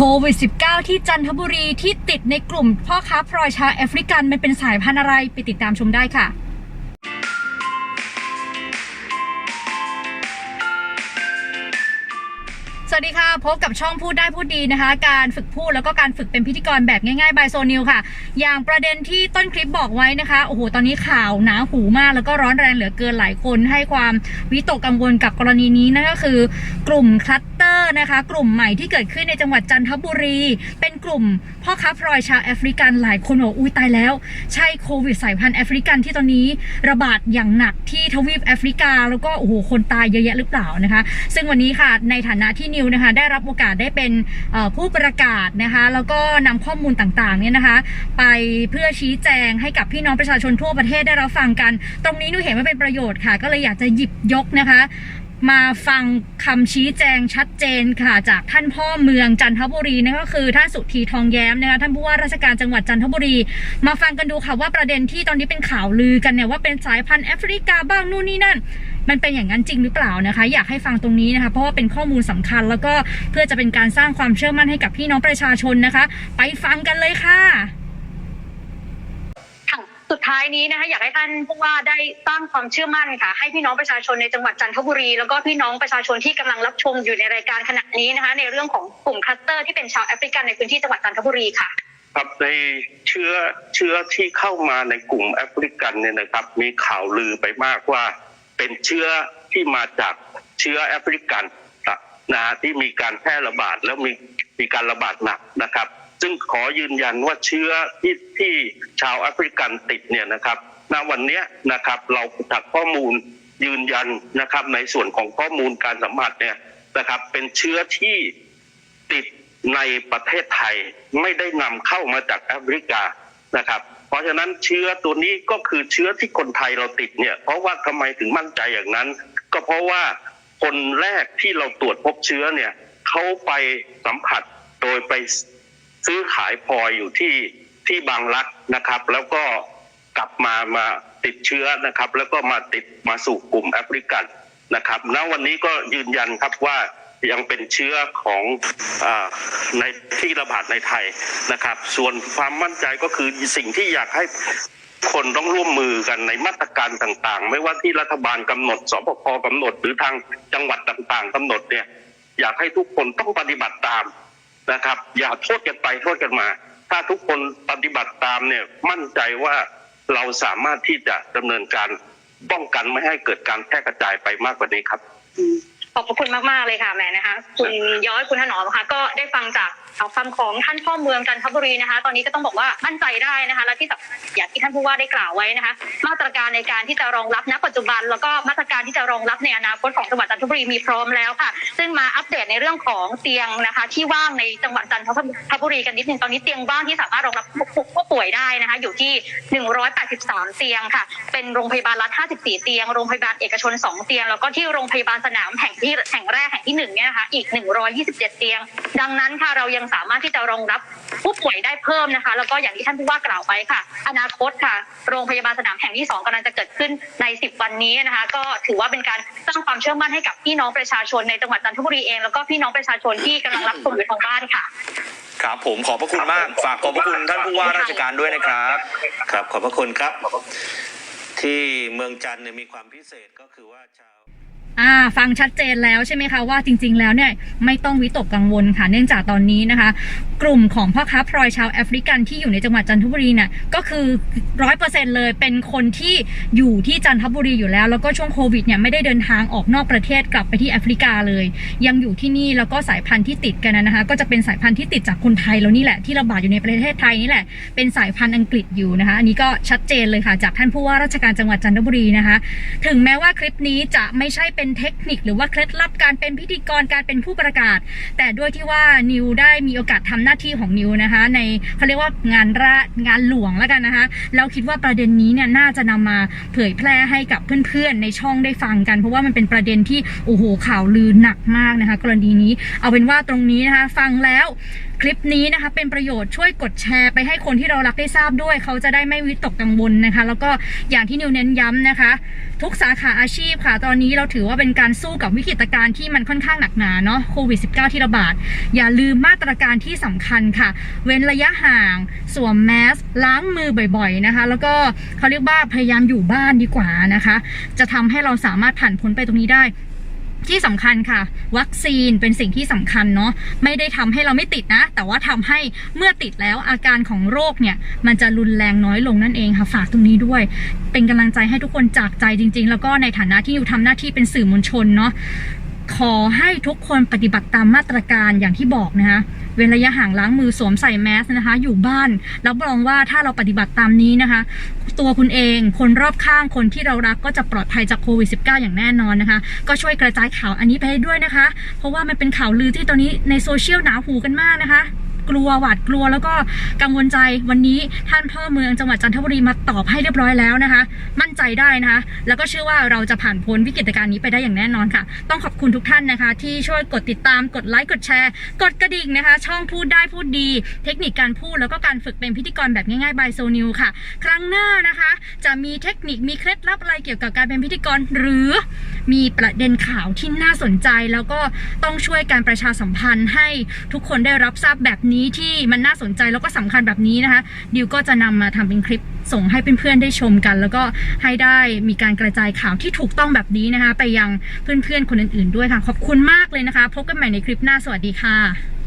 โควิด -19 ที่จันทบุรีที่ติดในกลุ่มพ่อค้าพลอยชาวแอฟริกันมันเป็นสายพันธุ์อะไรไปติดตามชมได้ค่ะ สวัสดีค่ะ พบกับช่องพูดได้พูดดีนะคะ การฝึกพูดแล้วก็การฝึกเป็นพิธีกรแบบง่ายๆบายโซนิวค่ะ อย่างประเด็นที่ต้นคลิปบอกไว้นะคะ โอ้โห ตอนนี้ข่าวหนาหูมากแล้วก็ร้อนแรงเหลือเกินหลายคนให้ความวิตกกังวลกับกรณีนี้นั่นก็คือ กลุ่มคลัสเตอร์นะคะ กลุ่มใหม่ที่เกิดขึ้นในจังหวัดจันทบุรี เป็นกลุ่มพ่อค้าพลอยชาวแอฟริกันหลายคนบอกอุ้ยตายแล้ว ใช่โควิดสายพันธุ์แอฟริกันที่ตอนนี้ระบาดอย่างหนักที่ทวีปแอฟริกา แล้วก็โอ้โหคนตายเยอะแยะหรือเปล่านะคะ ซึ่งวันนี้ค่ะในฐานะที่นิวนะคะได้รับโอกาสได้เป็นผู้ประกาศนะคะแล้วก็นำข้อมูลต่างๆเนี่ยนะคะ ไปเพื่อชี้แจงให้กับพี่น้องประชาชนทั่วประเทศได้รับฟังกัน ตรงนี้นิวเห็นว่าเป็นประโยชน์ค่ะ ก็เลยอยากจะหยิบยกนะคะมาฟังคำชี้แจงชัดเจนค่ะ จากท่านพ่อเมืองจันทบุรีนั่นก็คือท่านสุธีทองแย้มนะคะท่านผู้ว่าราชการจังหวัดจันทบุรี มาฟังกันดูค่ะว่าประเด็นที่ตอนนี้เป็นข่าวลือกันเนี่ยว่าเป็นสายพันธุ์แอฟริกาบ้างนู่นนี่นั่น มันเป็นอย่างนั้นจริงหรือเปล่านะคะ อยากให้ฟังตรงนี้นะคะเพราะว่าเป็นข้อมูลสำคัญ แล้วก็เพื่อจะเป็นการสร้างความเชื่อมั่นให้กับพี่น้องประชาชนนะคะ ไปฟังกันเลยค่ะค่ะสุดท้ายนี้นะคะอยากให้ท่านผู้ว่าได้สร้างความเชื่อมั่นค่ะ ให้พี่น้องประชาชนในจังหวัดจันทบุรี แล้วก็พี่น้องประชาชนที่กำลังรับชมอยู่ในรายการขณะนี้นะคะ ในเรื่องของกลุ่มคลัสเตอร์ที่เป็นชาวแอฟริกันในพื้นที่จังหวัดจันทบุรีค่ะ ครับในเชื้อเชื้อที่เข้ามาในกลุ่มแอฟริกันเนี่ยนะครับ มีข่าวลือไปมากว่า เป็นเชื้อที่มาจากเชื้อแอฟริกันนะฮะที่มีการแพร่ระบาดแล้วมีมีการระบาดหนักนะครับ ซึ่งขอยืนยันว่าเชื้อที่ที่ชาวแอฟริกันติดเนี่ยนะครับณวันนี้นะครับเราจากข้อมูลยืนยันนะครับ ในส่วนของข้อมูลการสัมผัสเนี่ยนะครับ เป็นเชื้อที่ติดในประเทศไทยไม่ได้นำเข้ามาจากแอฟริกานะครับ ราะฉะนั้นเชื้อตัวนี้ก็คือเชื้อที่คนไทยเราติดเนี่ย เพราะว่าทำไมถึงมั่นใจอย่างนั้น ก็เพราะว่าคนแรกที่เราตรวจพบเชื้อเนี่ยเขาไปสัมผัสโดยไปซื้อขายพลอยอยู่ที่ที่บางรักนะครับ แล้วก็กลับมามาติดเชื้อนะครับ แล้วก็มาติดมาสู่กลุ่มแอฟริกันนะครับณวันนี้ก็ยืนยันครับว่า ยังเป็นเชื้อของอในที่ระบาดในไทยนะครับ ส่วนความมั่นใจก็คือสิ่งที่อยากให้คนต้องร่วมมือกันในมาตรการต่างๆ ไม่ว่าที่รัฐบาลกำหนดสปคกำหนด หรือทางจังหวัดต่างๆกำหนดเนี่ย อยากให้ทุกคนต้องปฏิบัติตามนะครับ อย่าโทษกันไปโทษกันมา ถ้าทุกคนปฏิบัติตามเนี่ยมั่นใจว่าเราสามารถที่จะดำเนินการป้องกันไม่ให้เกิดการแพร่กระจายไปมากกว่านี้ครับ อบพระคุณมาก ๆ เลยค่ะแหม่นะคะ คุณย้อยคุณถนอมค่ะ ก็ได้ฟังจากเอาคำของท่านพ่อเมืองจันทบุรีนะคะ ตอนนี้ก็ต้องบอกว่ามั่นใจได้นะคะ และที่สำคัญอย่างที่ท่านผู้ว่าได้กล่าวไว้นะคะ มาตรการในการที่จะรองรับณปัจจุบัน แล้วก็มาตรการที่จะรองรับในอนาคตของจังหวัดจันทบุรีมีพร้อมแล้วค่ะ ซึ่งมาอัปเดตในเรื่องของเตียงนะคะ ที่ว่างในจังหวัดจันทบุรีกันนิดนึงตอนนี้เตียงว่างที่สามารถรองรับผู้ป่วยได้นะคะ อยู่ที่ 183 เตียงค่ะ เป็นโรงพยาบาลรัฐ54 เตียง โรงพยาบาลเอกชน 2 เตียง แล้วก็ที่โรงพยาบาลสนามแห่งที่แห่งแรกแห่งที่หนึ่งเนี่ยนะคะอีก 127 เตียง ดังนั้นค่ะเรายังสามารถที่จะรองรับผู้ป่วยได้เพิ่มนะคะ แล้วก็อย่างที่ท่านผู้ว่ากล่าวไปค่ะ อนาคตค่ะ โรงพยาบาลสนามแห่งที่ 2กำลังจะเกิดขึ้นใน 10 วันนี้นะคะ ก็ถือว่าเป็นการสร้างความเชื่อมั่นให้กับพี่น้องประชาชนในจังหวัดจันทบุรีเอง แล้วก็พี่น้องประชาชนที่กำลังรับชมอยู่ทางบ้านค่ะครับ ผมขอบพระคุณมาก ฝากขอบพระคุณท่านผู้ว่าราชการด้วยนะครับ ครับ ขอบพระคุณครับ ที่เมืองจันทร์เนี่ยมีความพิเศษก็คือว่าชาว อ่าฟังชัดเจนแล้วใช่ไหมคะว่าจริง ๆ แล้วเนี่ยไม่ต้องวิตกกังวลค่ะ เนื่องจากตอนนี้นะคะ กลุ่มของพ่อค้าพลอยชาวแอฟริกันที่อยู่ในจังหวัดจันทบุรีเนี่ยก็คือร้อยเปอร์เซ็นเลยเป็นคนที่อยู่ที่จันทบุรีอยู่แล้ว แล้วก็ช่วงโควิดเนี่ยไม่ได้เดินทางออกนอกประเทศกลับไปที่แอฟริกาเลย ยังอยู่ที่นี่แล้วก็สายพันธุ์ที่ติดกันนะคะ ก็จะเป็นสายพันธุ์ที่ติดจากคนไทยแล้วนี่แหละที่ระบาดอยู่ในประเทศไทยนี่แหละเป็นสายพันธุ์อังกฤษอยู่นะคะ อันนี้ก็ชัดเจนเลยค่ะ จากท่านผู้ว่าราชการจังหวัดจันทบุรีนะคะ ถึงแม้ว่าคลิปนี้จะไม่ใช่เป็นเทคนิคหรือว่าเคล็ดลับการเป็นพิธีกรการเป็นผู้ประกาศ แต่ด้วยที่ว่านิวได้มีโอกาสทำหน้าที่ของนิวนะคะ ในเขาเรียกว่างานรางานหลวงแล้วกันนะคะแล้วคิดว่าประเด็นนี้เนี่ยน่าจะนำมาเผยแพร่ให้กับเพื่อนๆในช่องได้ฟังกัน เพราะว่ามันเป็นประเด็นที่โอ้โหข่าวลือหนักมากนะคะ กรณีนี้เอาเป็นว่าตรงนี้นะคะ ฟังแล้ว คลิปนี้นะคะเป็นประโยชน์ช่วยกดแชร์ไปให้คนที่เรารักได้ทราบด้วย เขาจะได้ไม่วิตกกังวลนะคะ แล้วก็อย่างที่นิวเน้นย้ำนะคะ ทุกสาขาอาชีพค่ะ ตอนนี้เราถือว่าเป็นการสู้กับวิกฤตการณ์ที่มันค่อนข้างหนักหนาเนาะโควิด -19 ที่ระบาด อย่าลืมมาตรการที่สำคัญค่ะ เว้นระยะห่าง สวมแมสล้างมือบ่อยๆนะคะ แล้วก็เขาเรียกว่าพยายามอยู่บ้านดีกว่านะคะ จะทำให้เราสามารถผ่านพ้นไปตรงนี้ได้ ที่สำคัญค่ะ วัคซีนเป็นสิ่งที่สำคัญเนาะไม่ได้ทำให้เราไม่ติดนะ แต่ว่าทำให้เมื่อติดแล้วอาการของโรคเนี่ย มันจะรุนแรงน้อยลงนั่นเองค่ะฝากตรงนี้ด้วย เป็นกำลังใจให้ทุกคนจากใจจริง ๆ แล้วก็ในฐานะที่อยู่ทำหน้าที่เป็นสื่อมวลชนเนาะ ขอให้ทุกคนปฏิบัติตามมาตรการอย่างที่บอกนะคะเว้นระยะห่างล้างมือสวมใส่แมสนะคะ อยู่บ้านรับรองว่าถ้าเราปฏิบัติตามนี้นะคะ ตัวคุณเองคนรอบข้างคนที่เรารักก็จะปลอดภัยจากโควิด -19 อย่างแน่นอนนะคะ ก็ช่วยกระจายข่าวอันนี้ไปให้ด้วยนะคะ เพราะว่ามันเป็นข่าวลือที่ตอนนี้ในโซเชียลหนาหูกันมากนะคะ กลัวหวาดกลัวแล้วก็กังวลใจวันนี้ท่านพ่อเมืองจังหวัดจันทบุรีมาตอบให้เรียบร้อยแล้วนะคะ มั่นใจได้นะคะ แล้วก็เชื่อว่าเราจะผ่านพ้นวิกฤตการณ์นี้ไปได้อย่างแน่นอนค่ะ ต้องขอบคุณทุกท่านนะคะ ที่ช่วยกดติดตามกดไลค์กดแชร์ กดกระดิ่งนะคะ ช่องพูดได้พูดดี เทคนิคการพูดแล้วก็การฝึกเป็นพิธีกรแบบง่ายๆบายโซนิวค่ะ ครั้งหน้านะคะ จะมีเทคนิคมีเคล็ดลับอะไรเกี่ยวกับการเป็นพิธีกรหรือมีประเด็นข่าวที่น่าสนใจแล้วก็ต้องช่วยการประชาสัมพันธ์ให้ทุกคนได้รับทราบแบบนี้ที่มันน่าสนใจแล้วก็สำคัญแบบนี้นะคะดิวก็จะนำมาทำเป็นคลิปส่งให้เพื่อนๆได้ชมกัน แล้วก็ให้ได้มีการกระจายข่าวที่ถูกต้องแบบนี้นะคะ ไปยังเพื่อนๆคนอื่นๆด้วยค่ะ ขอบคุณมากเลยนะคะ พบกันใหม่ในคลิปหน้าสวัสดีค่ะ